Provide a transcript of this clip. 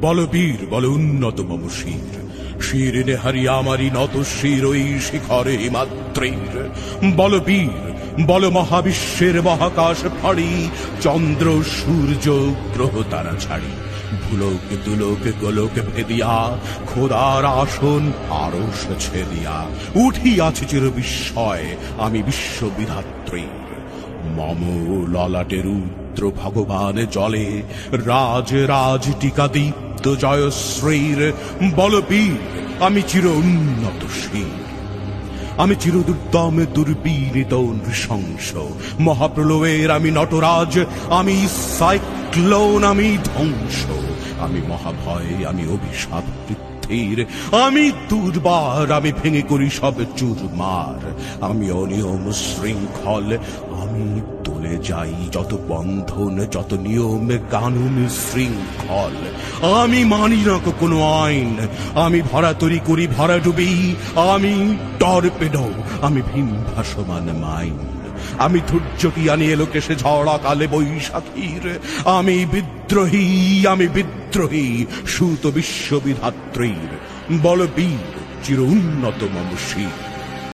বল বীর, বল উন্নত মম শির। শির নেহারি আমারি নত শির ওই শিখরে হিমাত্রীর বলবীর বল মহাবিশ্বের মহাকাশ ফাড়ি। চন্দ্র, সূর্য, গ্রহ তারা ছাড়ি। ভুলোক, দুলোক, গোলোক ভেদিয়া, খোদার আসন আরস ছেদিয়া। উঠিয়াছে চির বিস্ময় আমি বিশ্ববিধাত্রীর মম ললাটে রুদ্র ভগবান জলে। রাজ রাজ টিকা দীপ্ত জয়শ্রীর বলবীর, আমি চির উন্নত শীর। আমি চিরদুর্দম দুর্বীরিত নৃশংস। মহাপ্রলয়ের আমি নটরাজ, আমি সাইক্লোন, আমি ধ্বংস। আমি মহাভয়, আমি অভিশাপ পৃথিবীর আমি দুর্বার, আমি ভেঙে করি সব চুরমার আমি অনিয়ম শৃঙ্খল, আমি তুলে যাই যত বন্ধন, যত নিয়ম কানুন শৃঙ্খল। আমি মানি না কোনো আইন। আমি ভরা তরি করি, ভরা ডুবি। আমি টর্পেডো, আমি ভীম ভাসমান মাইন। আমি ধৈর্যটি আনি এলোকেশে ঝড়া কালে বৈশাখীর। আমি বিদ্রোহী আমি বিদ্রোহী, সুত বিশ্ববিধাত্রীর। বলবীর, চির উন্নত মম শির